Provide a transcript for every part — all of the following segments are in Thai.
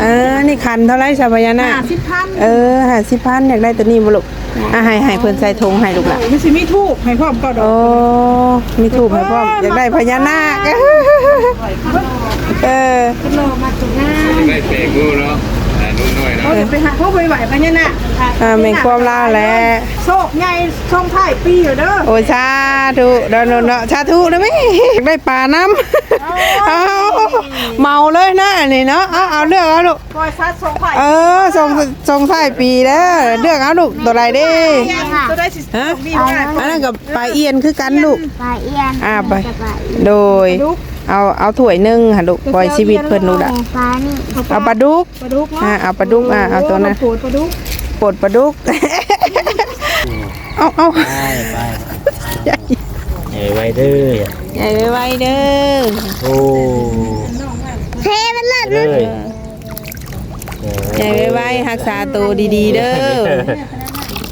เออ นี่คันเท่าไรชาวพญานาคห้าสิบพันเออหาสิพันอยากได้ตัวนี้บ่ลูกอะให้ให้เพิ่นใส่ธงให้ลูกล่ะไม่ใช่มีทูบให้พร้อมก็ดอโอ้กมีถูกให้พร้อมอยากได้พญานาคเออได้เปลงงูเนาะ อ่านุ่นน้อยเนาะเขาจะไปหาพวกไปไหวไปเนี่ยน่ะอ่าแม่งความลาวแหละโชคใหญ่ช่องท้ายปีอยู่เด้อโอ้ชาธุเด้อเนาะชาธุนะแม่อยากได้ปลาน้ำเอาเมาเลยนะอันนี้เนาะเอาเอาเลือกเอาลูกคอยซัดช่องท้ายเออส่งส่งท้ายปีเด้อเลือกเอาลูกตัวใดเด้จะได้สิฮะดีมากอันนั้นกับปลาเอียนคือกันลูกปลาเอียนอ่าไปจะปลาเอียนโดย เอาเอาถ้วยหนึงค่ะลูกปล่อยชีวิตเพิ่นลูกอะปลานี่เอาปลาดุกปลาดุกเนาะอ่าเอาปลาดุกอะเอาตัวนั้นโปรดปลาดุกปลดปลาดุกเอาเอาไปไปเอ้ยไว้เด้อใหญ่ไวๆเด้อโอ้เทมันเลิศเด้อใหญ่ไวๆรักษาตัวดีๆเด้อ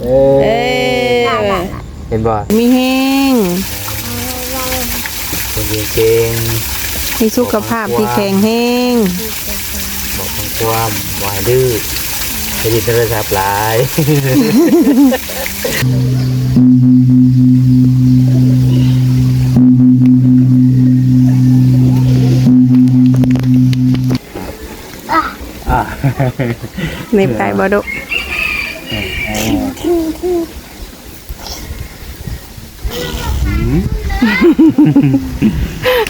เอเอ้อยเห็นบ่มีแห้ง คนเรียนเก่งมีสุขภาพที่แข็งแรงบอกความความบ่ให้ดื้อไปดิโทรศัพท์หลายอะในไก่บ่ดุ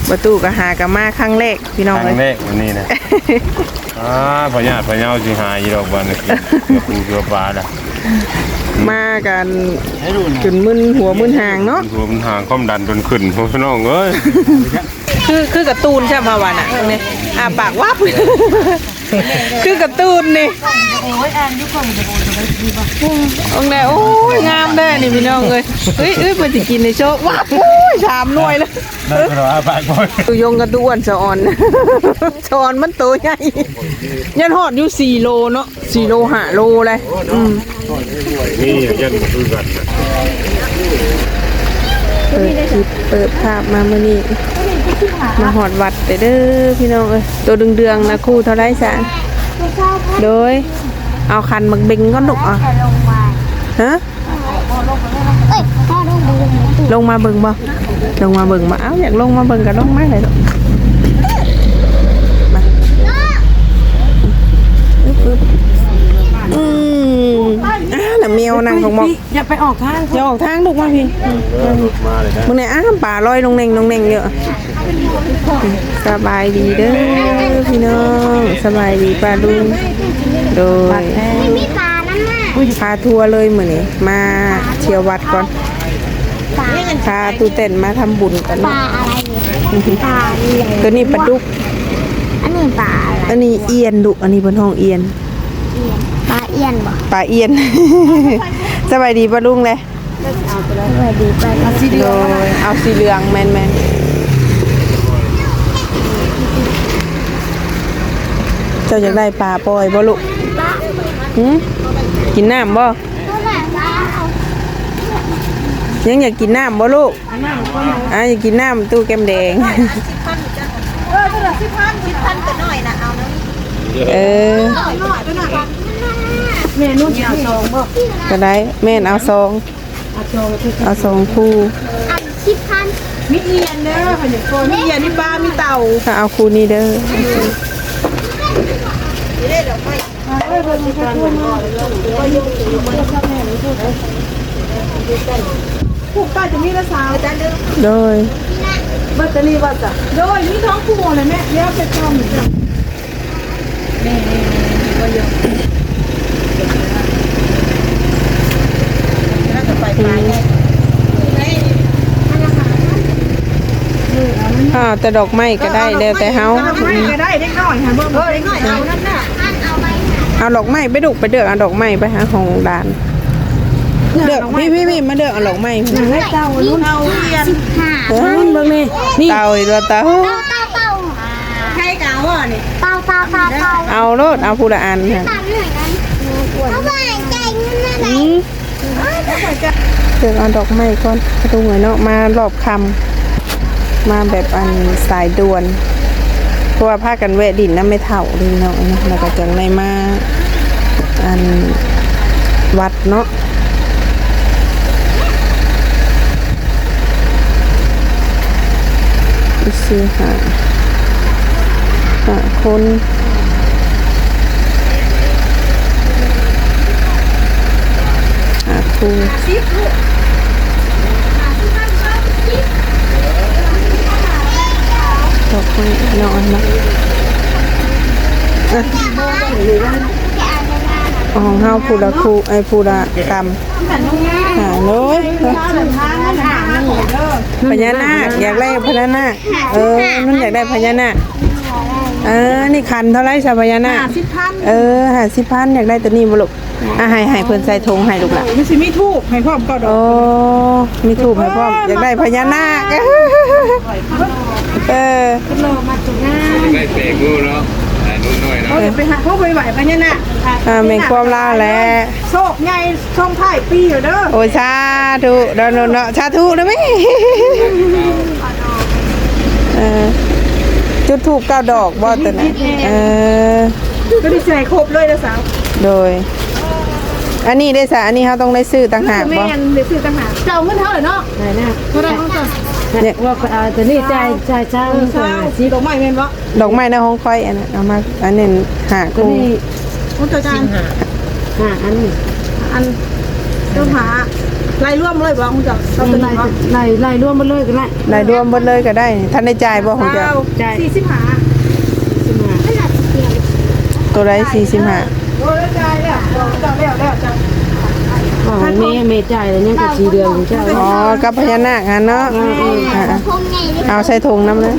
ประตูก็หากันมาครั้งแรกพี่น้องครั้เลงยแรกวันนี้นะ อ่าพญาติพญาสิหาอีดอกบันนะกินเกือบปูเกือบปลาละมากันจนมึนหัวมึนหางเนาะหัวมันห่างความดันจนขึ้นโอ้พี่น้องเอ้ยคือคือการ์ตูนใช่ไหมวันอะเนี่ยอ่าปากวับ คือการ์ตูนนี่องค์ไหนโอ้ยงามได้นี่พี่น้องเลยเฮ้ยเอ้ยมันจะกินในโชว์ว้าวโอ้ยชามหน่วยเลยนั่นก็รอปากบ่อยตัวยงกับตัวอ้วนสะออนสะออนมันตัวใหญ่ยันหอดอยู่สี่โลเนาะสี่โลห้าโลเลยอืมนี่ยันมาคือกันนะเปิดคลิปเปิดภาพมาเมื่อนี้ มาหอดวัดเด้อเด้อพี่น้องเอ้ยตัวเดืองๆนะคู่เท่าไรสะโดย เอาคันมักเบงก็หนุกอะจะลงมาฮะเอ้ยถ้าลงมาลงมาลงมาเบิ่งบ่ลงมาเบิ่งมาเอ้าอยากลงมาเบิ่งก็ลงมาเลยลูกมาอึ๊บอึ๊บอืมอ่าน่ะแมวนั่งของบอกอย่าไปออกทางอย่าออกทางลูกมาพี่อืมมาเลยนะมึงเนี่ยอ้ามป่าลอยลงเน่งลงเน่งเยอะ สบายดีเด้อพี่น้องสบายดีป้าลุงโดยมีปลานั่นน่ะพาทัวร์เลยมื้อนี้มาเที่ยววัดก่อนปลาพาตูเต้นมาทำบุญกันปลาอะไรเนี่ยปลาเอียนตัวนี้ปลาดุกอันนี้ปลาอะไรอันนี้เอียนดุอันนี้บนห้องเอียนปลาเอียนบ่ปลาเอียนสบายดีป้าลุงเลยสวัสดีปลาสีโดยเอาสีเหลืองแมนแมน เจ้าอยากได้ปลาปล่อยบ่ลูกหืมกินน้ำบ่ยังอยากกินน้ำบ่ลูกอะอยากกินน้ำตู้แก้มแดงเออตัวละสิบพันสิบพันก็น้อยนะเอานะเออน้อยตัวน่ะเมนูที่เอาซองบ่ก็ได้แม่นเอาซองเอาซองคือเอาซองคู่อันสิบพันมีเอียนเด้อค่ะอย่างโกมีเอียนมีปลามีเต่าถ้าเอาคู่นี้เด้อ ผูกป้าจะมีละสาวจ้าเด้อโดยแบตเตอรี่ว่าจ้ะโดยมีท้องผูเลยแม่เดี๋ยวไปทำจ้ะน่าจะไปไปไง อ้าวแต่ดอกไม้ก็ได้แล้วแต่เฮาไม่ก็ได้เด็กน้อยค่ะเบิ่งเออเด็กน้อยเอานั่นน่ะอันเอาไปหาเอาดอกไม้ไปดุกไปเดือกเอาดอกไม้ไปหาของดาน เดือกพี่พี่พี่มาเดือกเอาดอกไม้ให้เต่านุ่นเอาเรียนห้าเฮ้ยเบิ่งนี่นี่เต่าอีกแล้วเต่าเต่าเต่าเต่าใครเก่าอะนี่เต่าเต่าเต่าเต่าเอาโลดเอาผู้ละอันค่ะตามหน่อยนั้นเขาว่าใจเงินอะไรอืมเดือกเอาดอกไม้ก่อนกระตุ้งหน่อยเนาะมารอบคำ มาแบบอันสายด่วน เพราะว่าพากันแวะดินน้ำไม่เท่าเลยเนาะแล้วก็จังในมาอันวัดเนาะอีสี่หาหาคนหาครูตกไป นอนเนาะอะของเฮาผู้ละครูไอ้ผู้ละกรรมหาโน้ยพญานาคอยากได้พญานาคเออนั่นอยากได้พญานาคเออ นี่คันเท่าไรสาพญานาคสิบพันเออหาสิพันอยากได้ตัวนี้บ่ลูกอะให้ให้เพิ่นใส่ธงให้ลูกล่ะไม่ใช่มีทูบให้พ่อมก็ดอโอ้กมีถูกให้พร้อมอยากได้พญานาค เออได้เตะงูเนาะแต่นุ่นหน่อยเนาะเขาจะไปหาเขาไปไหวพญานาคอ่าแม่งความลาแหละ โชคใหญ่ช่องท้ายปีอยู่เด้อโอ้ยสาธุเนาะเนาะเนาะสาธุนะแม่เออจุดถูกเก้าดอกบ่ตัวนั้นเออ ก็ดีใจครบเลยนะสาวโดย อันนี้ได้สะอันนี้เขาต้องได้ซื้อต่างหากแม่บ่นเดี๋ยวซื้อต่างหากเจ้าเงินเท่าไหร่เนาะไหนนะเท่าไหร่เขาจะ เนี่ย ว่าเอาแต่นี่ใจใจเช้าเออเช้าสีดอกไม้แม่นวะดอกไม้ในห้องค่อยอันนั้นเอามาอันนี้หาตัวคู่นี้คุณตาจารย์ห้าอันนี้อันต้องหาไล่ร่วมเลยบ่คุณจักเราจะไหนไล่วะไล่ไล่รวมมาเลยก็ได้รายรวมหมดเลยก็ได้ท่านได้จ่ายบ่ของเจ้าสี่สิบห้าตัวไรสี่สิบห้าโอ้ยจ่ายแล้วเจ้าแล้วแล้วจ้ะ อ๋อแม่แม่จ่ายแล้วยังก็สีเดือนของเจ้าอ๋อกับพญานาคอันเนาะอ่าพงไงดิเอาใส่ถุงน้ำเลย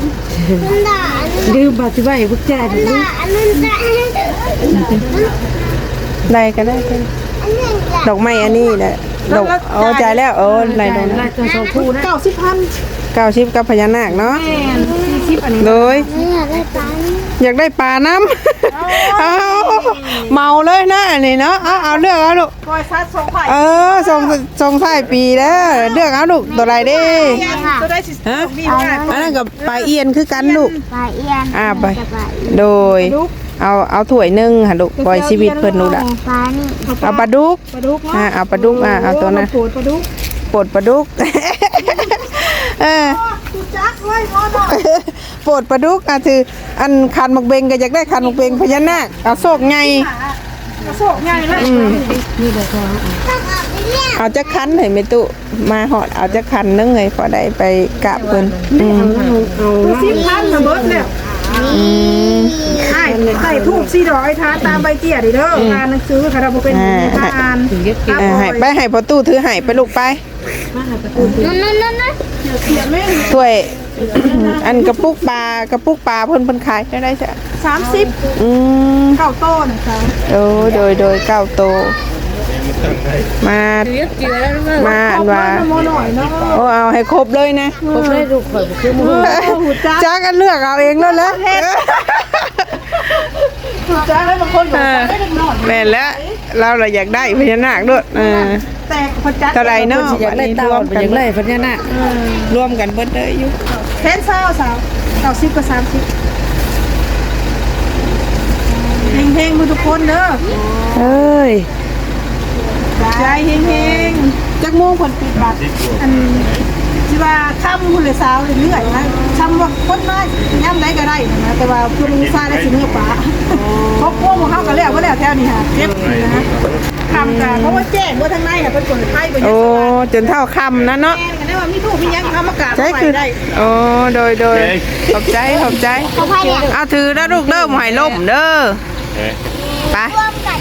มันด่าอันนั้นลืมบัตรที่ไว้พวกจ่ายดิด่าอันนั้นด่าอันนั้นได้ก็ได้ก็ได้อันนั้นด่าดอกไม้อันนี้แหละดอกเอาจ่ายแล้วเออไรดอกไล่นะตัวสองคู่นะเก้าสิบพันเก้าชิปกับพญานาคเนาะแม่นสี่สิบอันนี้โดยไม่อยากได้ตังค์ อยากได้ปลาน้ำเอาเมาเลยนะอันนี้เนาะเอาเอาเลือกเอาลูกปล่อยซัดสองฝ่ายเออทรงทรงท้ายปีแล้วเลือกเอาลูกตัวไรเด้จะได้สิฮะดีมากอันนั้นกับปลาเอียนคือกันลูกปลาเอียนอ่าไปจะปลาเอียนโดยเอาเอาถ้วยหนึงค่ะลูกปล่อยชีวิตเพิ่นลูกอะปลานี่เอาปลาดุกปลาดุกเนาะอ่าเอาปลาดุกอะเอาตัวนั้นโปรดปลาดุกปลดปลาดุกเออกูจักเลยมอ หน่อยปลดปลาดุกอะถืออันคันมักเบงก็อยากได้คันมักเบงพญานาคเอาโศกไงกระโศกใหญ่เลยนี่เลยค่ะต้องเอาไปเลี้ยงเอาจักคันให้แม่ตุมาหอดเอาจักคันนึงเลยพอได้ไปกราบเพิ่นอืมเอาดูสิพันมาเบิดแล้วอืมใช่ใส่ทูบสีดอกไอ้ทานตามใบเตี้ยดิเด้อทานหนังสือค่ะเราบ่เป็นทานถึงเย็บเออให้ไปให้พอตู้ถือให้ไปลูกไปมาให้ประตูนั่นนั่นนั่นนั่นเขียนแม่ถ้วย อันกระปุกปลากระปุกปลาเพิ่นเพิ่นขายได้ได้จ้ะสามสิบอืมเก้าโต้นะคะโดยโดยโดยเก้าโต มามาอันว่าโมหน่อยเนาะโอ้เอาให้ครบเลยนะผมได้ลูกข่อยคือมือจ้ากันเลือกเอาเองแล้วแหละถูก จ้าแล้วบางคนบอกไม่ได้นอนแม่นแล้วเราเราอยากได้พญานาคด้วยเออแต่พอจัดเท่าไหรเนาะอยากได้เต่าอยากได้พญานาครวมกันเบิดเลยอยู่แทนเศร้าสาวเก้าสิบกับสามสิบเฮงเฮงๆทุกคนเด้อเอ้ยใจเฮงเฮงๆจักโมงคนปิดบัตรอันที่ว่าค่ำคุณเลยสาวเรื่อยๆนะค่ำว่าคนน้อยย่ำได้ก็ได้นะแต่ว่าคุณลุงซาได้สิเนื้อปลา นี้ฮะเจ็บนะคำกันเพราะว่าแจ้งว่าทางในอะเป็นคนไทยเป็นยังโอ้ไงจนเท่าคำนะเนาะแจ้งกันได้ว่ามีถูกมียังคำประกาศใช่เข้าคือไปได้โอ้โดยโดยขอบใจขอบใจเขาพายเนี่ยเอาถือนะลูกเด้อหมายล่มเด้อเอ๊ะไปร่วมกัน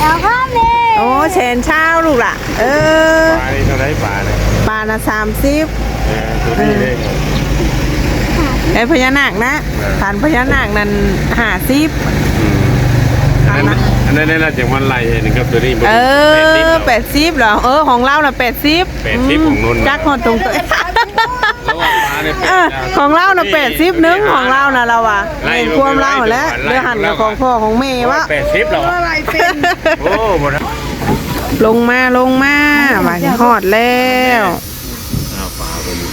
แล้วก็เลยโอ้แชนเช้าลูกล่ะ เออปลานี่เท่าไรปลาเนี่ยปลาละสามสิบเออตัวนี้เลยไอ้พญานาคนะฐานพญานาคนั้นห้าสิบ อันนั้น อันนั้นน่าจะมันไหลเห็นครับตัวนี้เออแปดสิบเหรอเออของเราน่ะแปดสิบ80ของนุ่นจักหอดตรงตัวแล้วว่าปลาเนี่ยเออของเราน่ะแปดสิบนึงของเราน่ะเราอะไล่เห็นลงความเราไล่แล้วไล่เรือหันกับของพ่อของแม่วะแปดสิบแล้วอะไรเป็นโอ้หมดแล้วลงมาลงมาหวานหอดแล้วเอาปลาไปดู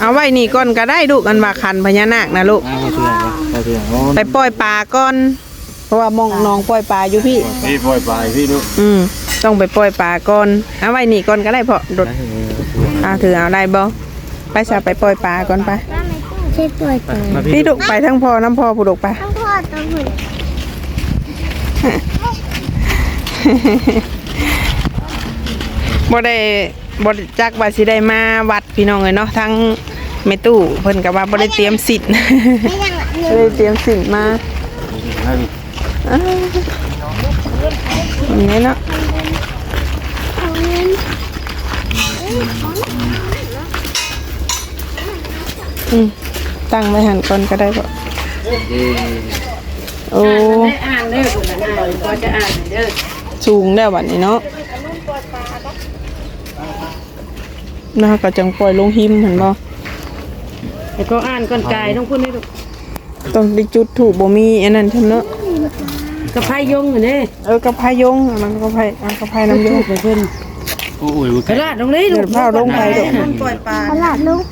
เอาไว้นี่ก่อนก็ได้ลูกอันว่าคันพญานาคนะลูกอ้าวเขาเชื่อว่าเขาเชื่อโอ้ไปปล่อยปลาก่อนเพ ราะว่ามองน้องปล่อยปลาอยู่พี่ พี่ปล่อยไปพี่ดูอืมต้องไปปล่อยปลาก่อนเอาไว้นี่ก่อนก็ได้เพราะรถเอาถือเอาได้บ่ไปซะไปปล่อยปลาก่อนไปใช่ตัวตัวมาพี่พี่ดุกไปทั้งพ่อน้ำพ่อผู้ดุกไปต้องพ่อตัวหุ่นบ่ได้บ่ได้จักว่าสิได้มาวัดพี่น้องเอ้ยเนาะทั้งแม่ตู้เพิ่นก็ว่าบ่ได้เตรียมสิทธิ์ไม่ยังอะบ่ได้เตรียมสิทธิ์มาอ้าวอย่าง นี้เนาะอืมตั้งไว้หันก่อนก็ได้บ่โอ้ได้อ่านเด้อคุณน่ะอ่านก็จะอ่านเด้อสูงแล้วบัดนี้เนาะนะก็จังปล่อยลงหิมเห็นบ่แต่ก็อ่านก่อนกายต้องพูดให้ดูต้องได้จุดถูกบ่มีอันนั้นทำเนาะ กระไพยงเด้เออกระพายงอันนั้นกระพายอันกระพายน้ำยงไปเพิ่นโอ้ยกระลาดตรงนี้เดี๋ยวพาลงไปดอกคนปล่อยปลาตลาดลูก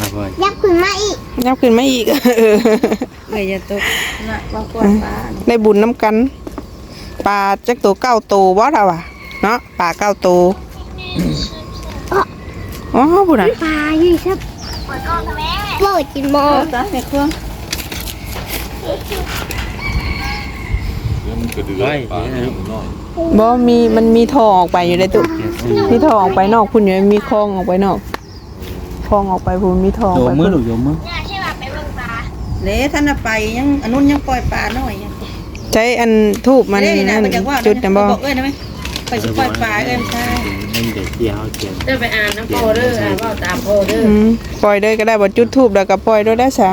มาบ่อยยับขึ้นมาอีกยับขึ้นมาอีกเออเอ้ยอย่าตกน่ะว่าปล่อยปลาได้บุญน้ำกันปลาจักตัวเก้าตัวบ่ล่ะวะเนาะปลาเก้าตัวอ๋อบุญอะปลาอยู่ครับโปรดกินโมเออจ้ะในเครื่อง มันกระเดือไว้ปลาเนี่ยมันน้อยบ่มีมันมีทองออกไปอยู่ในตุมีทองออกไปนอกพุ่นอยู่มีคลองออกไปนอกคลองออกไปพุ่นมีทองอโยอกไปมมือพุ่นหรือโยมมือเละท่านน่ะไปยังอันนู้นยังปล่อยปลาหน่อยยังใช้อันทูบมันเด้นั่นไปจากว่าจุดนะบ่บอกเอ้ยนะไหมไปสิปล่อยปลาเอ้ยไม่ใช่มันเด็กเที่ยวเที่ยวเด้อไปอ่านน้ำโพเด้ออ่านว่าตามโพเด้ออืมปล่อยเลยก็ได้บ่จุดทูบแล้วก็ปล่อยด้วยได้ซะ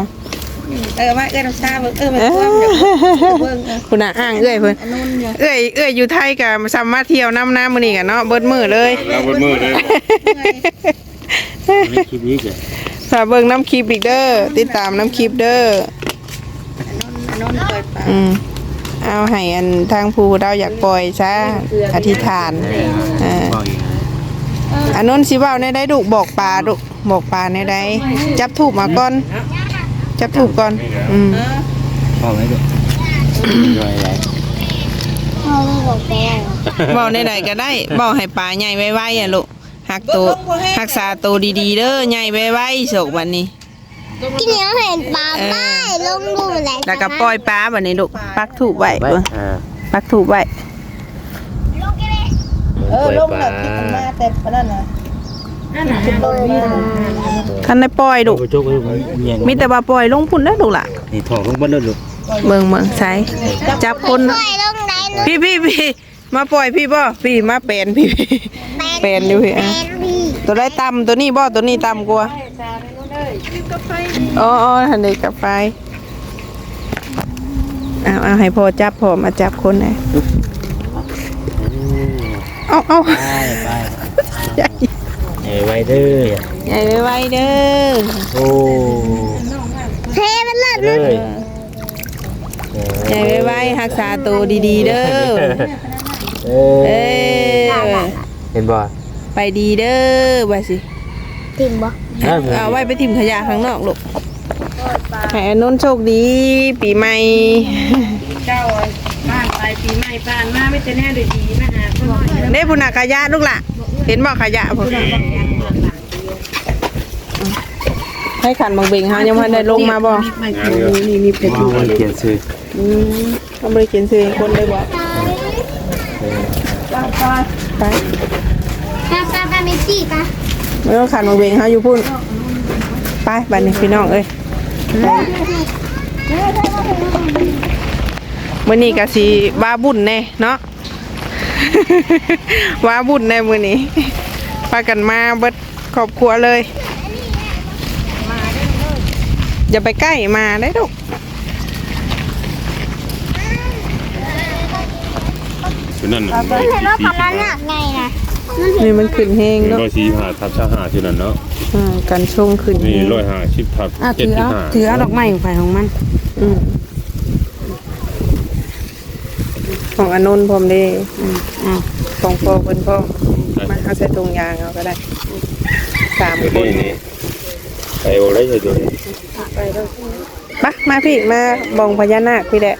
เออว่าเอ้ยน้ำชาเบิ่งเออมาท่วมเดี๋ยวเบิ่งเออคุณน่ะอ้างเอ้ยเพิ่นอันนู้นเนี่ยเอ้ยเอ้ยอยู่ไทยก็สามารถเที่ยวน้ำน้ำมื้อนี้กันเนาะเบิดมื้อเลยแล้วบนมือเลยไม่คิดนี้เลยถ้าเบิ่งน้ำคลิปอีกเด้อติดตามน้ำคลิปเด้ออันนู้นปล่อยปลาอืมเอาให้อันทางผู้เราอยากปล่อยซะอธิษฐานเออบอกอีกอันนู้นสิเว้าในได้ดุบอกปลาดุบอกปลาในได้จับทูบมาก่อน จับทูบก่อน อืมเออบอกไว้ด้วยด้วยอะไรพ่อไม่บอกแม่เว้าในใดก็ได้เว้าให้ปลาใหญ่ไว้ๆอะลูกหักตัวรักษาตัวดีๆเด้อใหญ่ไว้ๆโศกวันนี้กินเหนียวเห็นปลาป้ายลงดูอะไรแล้วก็ปล่อยปลาบัดนี้ลูกปักถูกไว้ไว้เบิ่งอ่าปักถูกไว้เออลงแล้วคิดมันมาแต่ปานนั้นน่ะ คันได้ปล่อยลูกไปจุกไปเงียงมีแต่ว่าปล่อยลงพุ่นได้อลูกล่ะ นี่ถอดลงบ้านเลยลูกเบิ่งเบิ่งใช้จับคนปล่อยลงได้เลยพี่พี่พี่มาปล่อยพี่บ่พี่มาเป็นพี่พี่เป็นอยู่พี่แปอะนพี่ตัวได้ต่ำตัวนี้บ่ตัวนี้ต่ำกว่าอ๋ออ๋อทันเด็กกับไฟเอาเอาให้พ่อจับพ่อมาจับคนไหนเอาเอาไปไปใหญ่ เอ้ยไว้เด้อใหญ่ไวๆเด้อโอ้เทมันเลิศเลยใหญ่ไวๆรักษาตัวดีๆเด้อเอเอ้ยเห็นบ่ไปดีเด้อว่าสิติ่มบ่เอาไว้ไปทิมขยะข้างนอกลูกให้อนนนท์โชคดี ปีใหม่ เจ้าบ้านไปปีใหม่ผ่านมาไม่แต่แน่ด้วยดีมาหาพ่อน้อยได้พุนาขยะลูกล่ะ เห็นบอกขยะผมให้ขันบางเบงฮะยังพันได้ลงมาบ่ไม่นี่นี่เป็นดูมันเขียนชื่ออืมทำบริเขียนซื้อให้คนได้บ่ไปปลาปลาปลาเมจิปลาไม่ต้องขันบางเบงฮะอยู่พุ่นไปบ้านนี้พี่น้องเอ้ยมื้อนี้ก็สิว่าบุญแน่เนาะ ว่าบุญแน่มื้อนี้พากันมาเบิดครอบครัวเลย อย่าไปใกล้มาได้ลูกคือนั่นน่ะเห็นว่าความนั้นหนักไงนะนี่มันขึ้นแห้งมันเนาะร้อยสี่ห้าทับชาห้าที่นั่นเนาะอ่ากันชงขึ้นนี่แห้งร้อยห้าสิบทับอะเจ็ดถือสิบเอาห้าถือเอาดอกไม้ของไฟของมัน อืม ของอนนท์พร้อมเด้อืมอ้าวของพ่อเพิ่นพ่อมาเอาใส่ตรงยางเอาก็ได้เสามคนนี่นี่ไปโอ้ได้เลยตัวนี้ปะมาพี่มาบองพญานาคพี่แหละ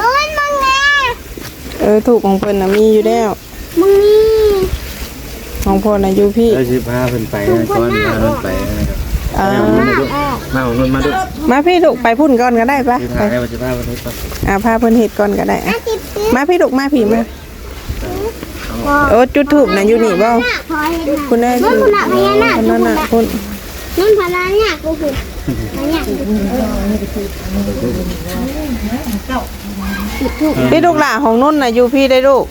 มึงมึงไง เออถูกของเพิ่นน่ะมีอยู่แล้วมึงนี่ของพ่อน่ะอยู่พี่เราสิพาเพิ่นไปนะก่อนพาเพิ่นไปนะครับอ่ามาของนนมาด้วยมาพี่ลูกไปพุ่นก่อนก็ได้ปะสิไปพาให้ว่าสิพาเพิ่นไปอ่าพาเพิ่นเฮ็ดก่อนก็ได้อะติดติดมาพี่ลูกมาพี่มาโอ้จุดถูกน่ะอยู่นี่บ่หน้าพอเห็นคุณได้นั่นพนักพญานาคคนนั้นน่ะคุณนั่นพนักเนี่ยกูคือพญานาค พี่ลูกหล่าของนุ่นน่ะอยู่พี่ได้ลูก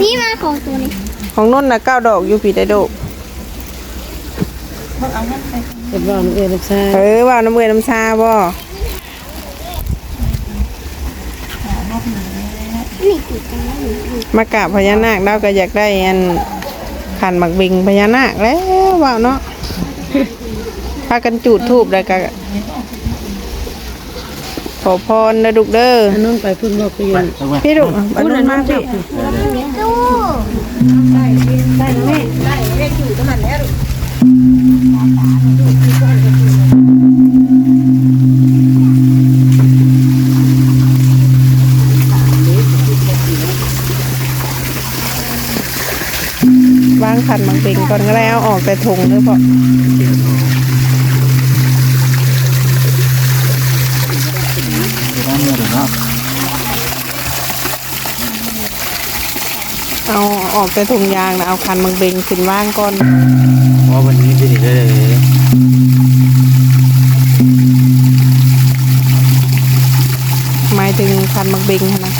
พี่มาของตัวนี้ของนุ่นน่ะเก้าดอกอยู่พี่ได้ลูกเป็นว่าน้องเอ๋น้ำชาเออว่าน้ำเมือน้ำชาบ่นี่ติดกันแล้วมากราบพญานาคเราก็อยากได้อันขันหมักบิงพญานาคแล้วว่าเนาะพากันจูดทูบแล้วก็ข อพรนะลูกเด้ออันนู้นไปพุ่นบอกไปอยู่พี่ลูกอันนู้นมาพี่ตู้วางขันหมักบิงก่อนก็แล้วออกแต่ถุงเด้อพ่อ น้ำมือเนาะ เอาออกแต่ถุงยางนะเอาขันหมักบิงขึ้นว่างก่อนเพราะวันนี้สิได้เลยหมายถึงขันหมักบิงหั้นนะ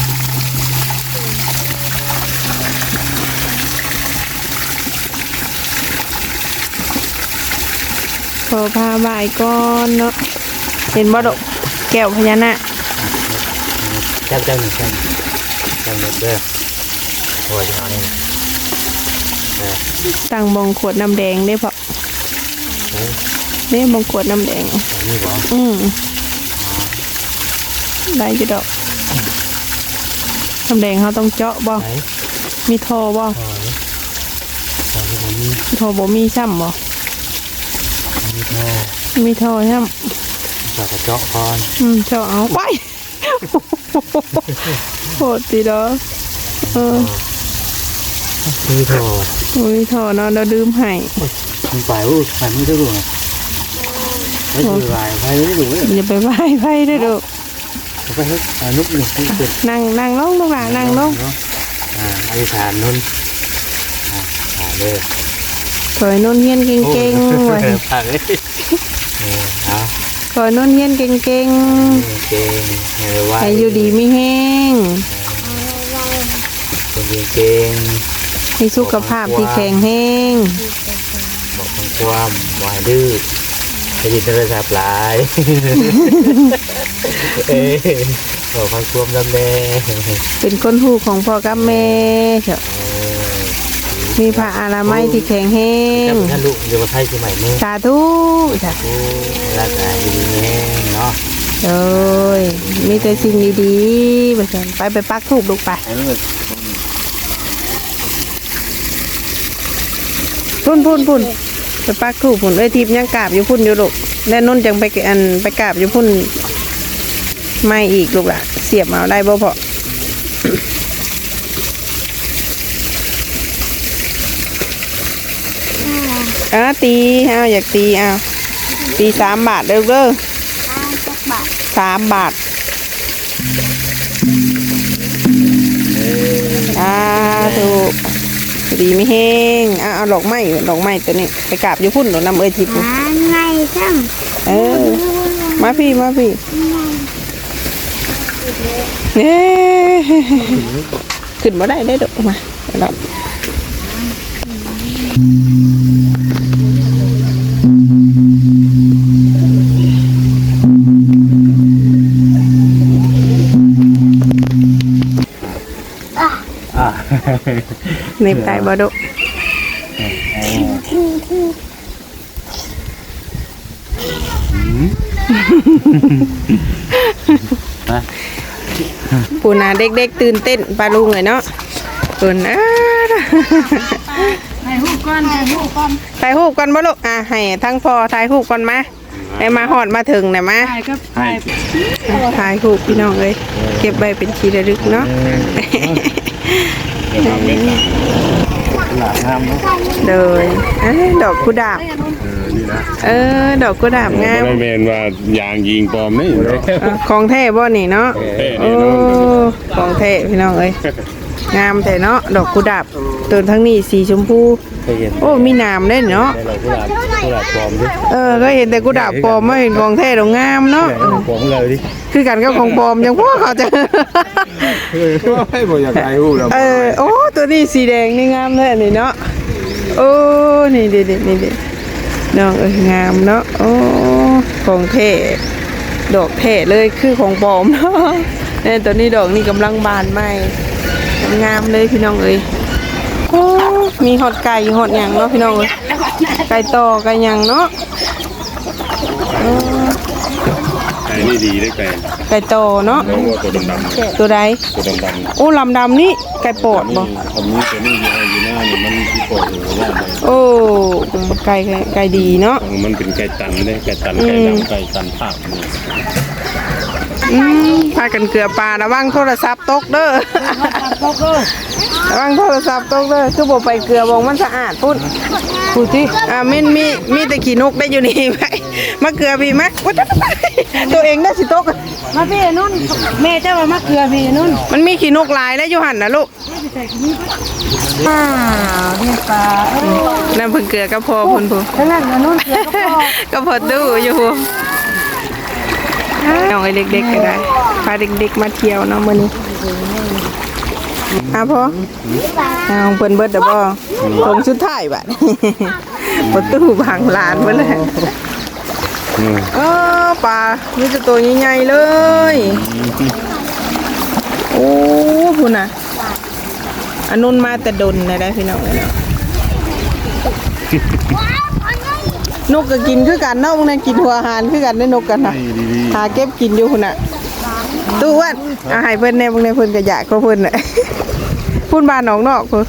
ขอพาบ่ายก่อนเนาะเห็นบ่ดอกแก้วพญานาคจับจับหนึ่งจับจับหนึ่งเด้อ โอ้ยเอานี่เออตั้งบองขวดน้ำแดงได้พอนี่บองขวดน้ำแดงนี่บ่อืมได้จะดอกน้ำแดงเขาต้องเจาะบ่ไหนมีท่อบ่พอนี่พอที่ผมมีท่อบ่มีช่ำบ่มีท่อมีท่อช่ฝากกระเจาะก่อนำอืมเจาะเอาไปโหดตีดอกเออ มีท่ออุ้ยท่อเนาะเราดื่มให้มันไปอู้ไปไม่ได้ดูไงไม่ดูลายไปไม่ดูเลยอย่าไปไหว้ไฟเด้อลูกไปเฮ้ยนุ๊กหนึ่งที่เกิดนั่งนั่งลงลูกหลานนั่งลงอ่าอธิษฐานนุ่นอ่าถ่ายเลยขอให้นุ่นเฮียนเก่งๆไว้ถ่ายเลยนี่เอาขอให้นุ่นเฮียนเก่งเก่งเฮ้ยๆว่าให้อยู่ดีมีแห้งเก่งเก่ง มีสุขภาพที่แข็งแรงบอกความความวายดื้อไปยินโทรศัพท์หลายเอ้บอกความความลำแดงเป็นคนหูของพ่อกับแม่เถอะมีผ้าอนามัยที่แข็งแรจำท่านลูกเดี๋ยวมาไทยสมัยนี้สาธุจ้ะโอ้รักษาดีๆแน่เนาะเอ้ยมีแต่สิ่งดีๆไปกันไปไปปักถูกลูกไป พุ่นพุ่นพุ่นไปปักถูกพุ่นเอ้ยทีมยังกราบอยู่พุ่นอยู่ลูกแล้วนุ่นจังไปอันไปกราบอยู่พุ่นไม่อีกลูกล่ะเสียบเอาได้บ่พออ่าตีเอาอยากตีเอาตีสามบาทเด้อเด้อห้าสักสามบาทอ่าถูก ดีไม่แห้งอะเอาดอกไม้ดอกไม้ตัวนี้ไปกราบอยู่พุ่นดอกน้ำเอ้ยทิพย์หาไงซ้เออ มาพี่มาพี่เย้ขึ้นมาได้ได้ดอกมาดอก เน็บไตบ่ดุปูนาเด็กๆตื่นเต้นปลาลุงเลยเนาะตุนอ้าให้ฮู้ก่อนให้ฮู้ก่อนถ่ายรูปกันบ่ลูกอะให้ทั้งพ่อถ่ายรูปกันมาให้มาหอดมาถึงน่ะมาให้กับให้ถ่ายรูปพี่น้องเอ้ยเก็บไว้เป็นที่ระลึกเนาะ หลานงามเนาะเลยอะดอกกุหลาบ เออนี่นะเออ ดอกกุหลาบงามบ่ได้แม่นว่ายางยิงปลอมนี่เลยเออของแท้บ่นี่เนาะเท่โอ้นี่น้องของแท้พี่น้องเอ้ย งามแต่เนาะดอกกุหลาบตัวทั้งนี้สีชมพู เคยเห็นโอ้มีน้ำได้เนาะได้เรากุหลาบกุหลาบปลอมดิเออก็เห็นแต่กุหลาบปลอมไม่เห็นของแท้ดอกงามเนาะปลอมเลยดิคือกันกับของปลอมยังพวกเขาจะให้บ่อยากได้ฮู้แล้วเออโอ้ตัวนี้สีแดงนี่งามเลยอันนี้เนาะโอ้นี่เด็ดๆนี่เด็ดน้องเอ้ยงามเนาะโอ้ของแท้ดอกแท้เลยคือของปลอมเนาะเนี่ยตัวนี้ดอกนี่กำลังบานใหม่ งามเลยพี่น้องเอ้ยโอ้มีหอดไก่หอดหยังเนาะพี่น้องเอ้ยไก่ต่อไก่หยังเนาะเออไอ้นี่ดีได้ไก่ไก่ต่อเนาะน้องวัวตัวดำๆตัวใดตัวดำๆโอ้ลำดำนี่ไก่โปอดบ่คำนี้ตัวนี้อยู่ให้อยู่หน้านี่มันที่ปล่อยหัวว่าไปโอ้ไก่ไก่ดีเนาะมันเป็นไก่ตันเด้ไก่ตันไก่ดำไก่ตันภาคนี่ อืมพากันเกลือปลาระวังโทรศัพท์ตกเด้อระวังโทรศัพท์ตกเด้อคือบ่ไปเกลือวงมันสะอาดพุ่นพูดสิอ่ามีมีมีแต่ขี้นกได้อยู่นี่ไปมาเกลือพี่มั้ยว่าจะไปตัวเองได้สิตกมาพี่นุ่นแม่เจ้าว่ามาเกลือพี่นุ่นมันมีขี้นกหลายแล้วอยู่หั่นน่ะลูกอ้าวนี่ปลาเอ้ยน้ำเพิ่งเกลือก็พอพุ่นพุ่นข้างหลังนะนุ่นเกลือก็พอก็พอดูอยู่ น้องไอ้เด็กๆก็ได้พาเด็กๆมาเที่ยวเนาะมื้อนี้อะพ่อเอาเพิ่นเบิดเด้อบ่ผมสุดท้ายบัดประตูบางลานเพิ่นเลยเออปลามีแต่ตัวใหญ่ๆเลย โอ้พุ่นน่ะอันนู้นมาแต่ดนนะได้พี่น้องเนาะ นกก็กินคือกันเนาะพวกนั้นกินหัวอาหารคือกันได้นกกันน่ะหาเก็บกินอยู่พุ่นน่ะตู้อ้วนเอาให้เพิ่นแน่พวกนี้เพิ่นก็อยากก็เพิ่นน่ะพุ่นบ้านหนองนอกพุ่น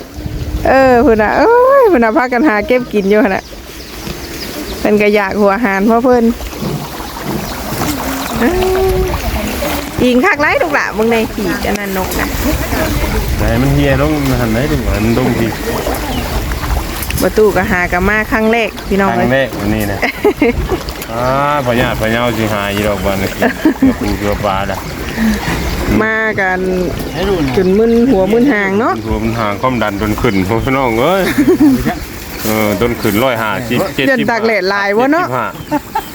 เออพุ่นน่ะเอ้ยพุ่นน่ะพากันหาเก็บกินอยู่หั่นน่ะเพิ่นก็อยากหัวอาหารเพราะเพิ่นอ้าวยิงคักไรลูกหล่ะมึงในขี่อันนั้นนกนะไหนมันเฮียลงหันไหนดูหันลงดี ประตูก็หากันมาครั้งแรกพี่น้องครั้เอ้งยแรกวันนี้นะ อ่าพญาพญาสิหายอยู่ดอกบันนี่เกือบปูเกือบปลาละมากันจนมึนหัวมึนหางเนาะรวมทางความดันจนขึ้นพ่อพี่น้องเอ้ยเออต้นขึ้นร้อยห้าสิบเจ็ดเดือนสิบตากแดดลายวะเนาะ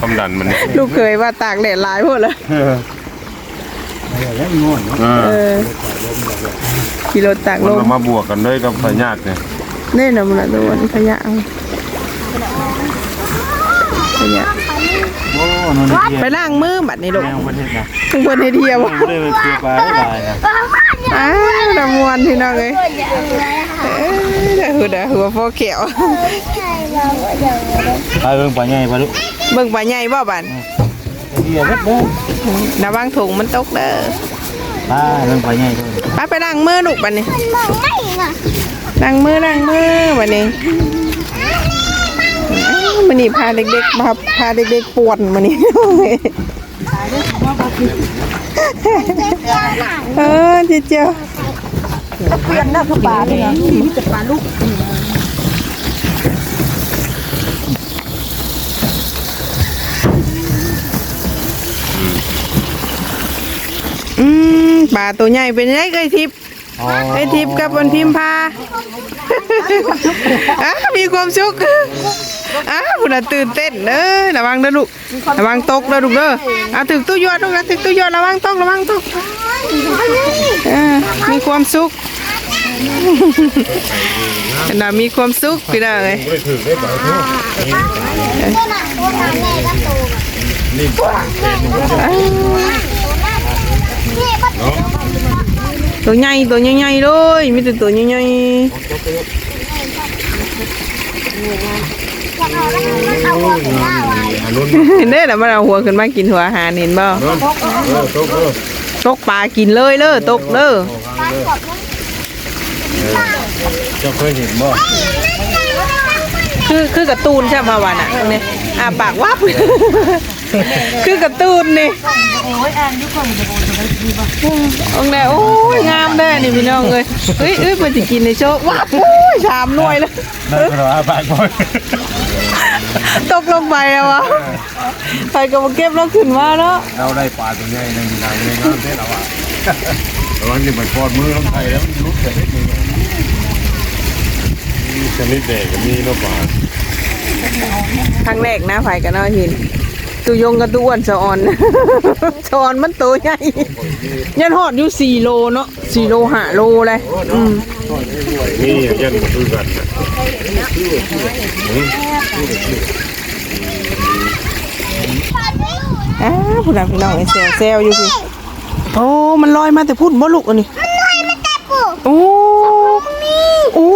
ความดันมันนี่ลูกเคยว่าตากแดดหลายพวกเลยเออแล้วงอนเอเอออขี่รถตากมัลนมมาบวกกันด้วยกับพญาติเนี่ยเน่นนะมันละตัวนี้ขยะเอาขยะโอ้นนเทียไปล้างมือบัดนี้ลูกแมวประเทศนะทุกคนให้เที่ยวไม่ได้ไปเทียปลาได้ลายนะอ้าวดำมวนพี่น้องเลยเอ้ยหัวดาหัวฟอเขียวไปเบิ่งปลาใหญ่ปลาลูกเบิ่งปลาใหญ่บ่บัดเทียวัดเด้อระวังถุงมันตกเด้อปลาเบิ่งปลาใหญ่ด้วยไปไปล้างมือลูกบัดนี้ ล้างมือล้างมือบัดนี้อ้าวมันนี่พาเด็กๆพาพาเด็กๆป่วนมันนี่เออจิเจียวเปลี่ยนหน้าคือปลาเนี่ยนะมีแต่ปลาลูกอืมปลาตัวใหญ่เป็นไงไอ้ทิพย์อ๋อ ไอ้ทิพย์กับมันพิมพาอะมีความสุขอะคุณน่ะตื่นเต้นเด้อระวังเด้อลูกระวังตกเด้อลูกเด้ออะถึงตู้ยอดลูกนะถึงตู้ยอดระวังตกระวังตกอ่ามีความสุขน่ะมีความสุขพี่น้าเลยอ้าว ตัวใหญ่ตัวใหญ่ๆเลยมีแต่ตัวใหญ่อันนู้นๆเห็นได้แล้วมันเอาหัวขึ้นมากินหัวอาหารเห็นบ่ตกปลากินเลยเด้อตกเด้อเจ้าเคยเห็นบ่คือคือกร์ตูนใช่ป่าวะน่ะเนี่ยอ่าปากวับ คือการ์ตูนนี่องแน่โอ้ยงามแน่นี่พี่น้องเลยเฮ้ยเอ้ยมันจะกินในโชว์วับโอ้ยสามหน่วยเลยนั่นก็ว่าปากบ่ตกลงไปแล้ววะไปก็มาเก็บแล้วขึ้นมาเนาะเราได้ปลาตัวใหญ่ในในในน้ำเท่เราอะระวังจะไปพอดมือลงไทยแล้วมันลุกแต่นิดนึงมีชนิดเด็กก็มีเนาะปลาครั้งแรกนะไผกันเนาะหิน ตัวยงกับตัวอ้วนสะออน สะออนมันตัวใหญ่ยันหอดอยู่สี่โลเนาะสี่โลห้าโลเลยอืมนี่ยันคือกันนะอ้าวผู้นำพี่น้องไอ้แซวแซวอยู่สิโอ้มันลอยมาแต่พุ่นบ่ลูกอันนี้มันลอยมาแต่ปูโอ้โอ้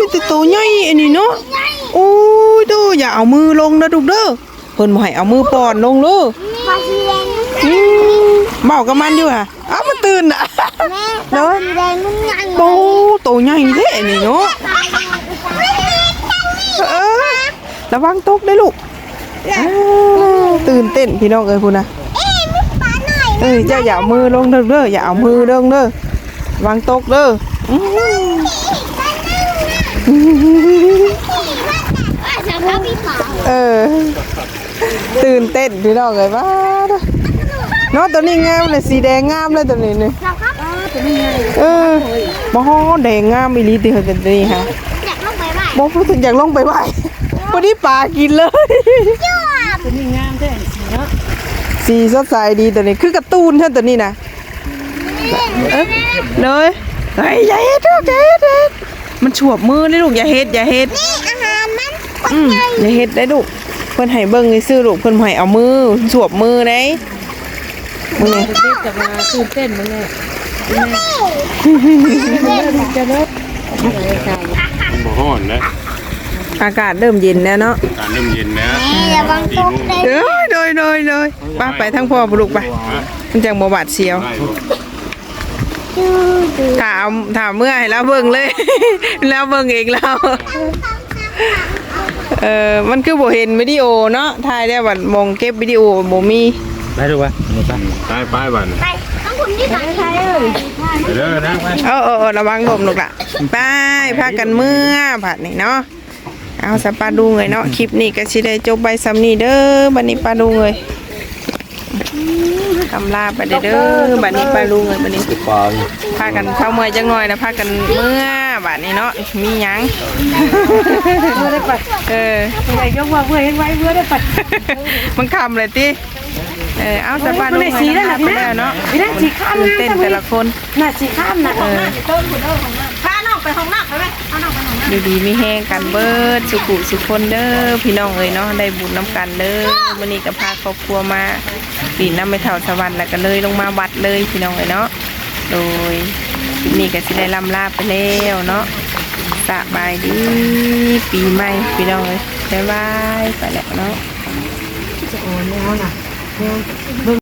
มีแต่ตัวใหญ่อันนี้เนาะโอ้ดูอย่าเอามือลงนะลูกเด้อ เพิ่นบ่ให้เอามือป้อนลงเด้อพอสีแดงอืมเมากับมันอยู่อะอ้าวมันตื่นอะ แม่พอสีแดงนุ่มยังโตโตใหญ่แท้นี่เนาะเออระวังตกได้ลูกอ้าวตื่นเต้นพี่น้องเอ้ยพุ่นน่ะเอ๊ะไม่ปาหน่อยเอ้ยเจ้าอย่าเอามือลงเด้อเด้ออย่าเอามือลงเด้อวางตกเด้ออื้อว่าจะพาพี่ป๋าเออ ตื่นเต้นพี่น้องเลยว่าเด้อเนาะตัวนี้งามเลยสีแดงงามเลยตัวนี้นี่เราครับเออบ่ฮอแดงงามอีหลีติเฮาตัวนี้ค่ะอยากลงไปไหว้บ่พูดถึงอยากลงไปไหว้บ่ได้ปลากินเลยจ้าสีสดใสดีตัวนี้คือการ์ตูนใช่ตัวนี้นะเอ๊ะเลยเฮ้ยอย่าเฮ็ดลูกอย่าเฮ็ดอย่าเฮ็ดมันฉวบมือนี่ลูกอย่าเฮ็ดอย่าเฮ็ดนี่อาหารมันคนอืมใหญ่อย่าเฮ็ดได้ลูก เพิ่นให้เบิ่งซื่อๆลูกเพิ่นบ่ให้เอามือสวบมือได้มึงนี่มันบ่ฮ้อนนะอากาศเริ่มเย็นแล้วเนาะการเริ่มเย็นนะอย่าบังตกเด็กเอ้ยโดยโดยโดยไปไปทั้งพ่อบ่ลูกไปมันจังบ่บาดเสียวได้บ่ถามถามเมื่อให้แล้วเบิ่งเลย แล้วเบิ่งเองแล้ว เออมันคือบ่เห็นวิดีโอเนาะถ่ายได้บัดมองเก็บวิดีโอบ่มีได้ดูป่ะนี่ป่ะไปไปบ้านไปต้องคุณที่ไหนใครเอ่ยไปเด้อนะไปเออเออเออระวังลมลูกล่ะไปพากันเมื่อผัดนี่เนาะเอาสปาดูเลยเนาะคลิปนี้ก็สิได้จบใบซ้ำนี่เด้อบัดนี้ปลาดูเลยคำลาไปเด้อเด้อบัดนี้ปลาดูเลยบัดนี้ปลาพากันเข้าเมื่อยจังหน่อยนะพากันเมื่อ บัดนี้เนาะมีหยังเมื่อได้ปัดเออไปยกว่าเมื่อเห็นไว้เมื่อได้ปัดมันคำเลยติเออเอาสปาดูมันได้สีแล้วนะล่ะไปแล้วเนาะไม่ได้สีข้ามตื่นนะเต้นแต่ละคนน่าสีข้ามนะเออพาน้องไปห้องน้ำไปไหมเอาน้องไปห้องน้ดีดีๆมีแห้งกันเบิดสุขุสุขคนเด้อพี่น้องเอ้ยเนาะได้บุญน้ำกันเด้อวันนี้ก็พาครอบครัวมาปีนน้ำไม่เท่าสวรรค์แล้วก็เลยลงมาวัดเลยพี่น้องเอ้ยเนาะโดย คลิปนี้ก็สิได้ลำลาไปแล้วเนาะสบายดี ปีใหม่พี่น้องเลยบ๊ายบายไปแล้วเนาะ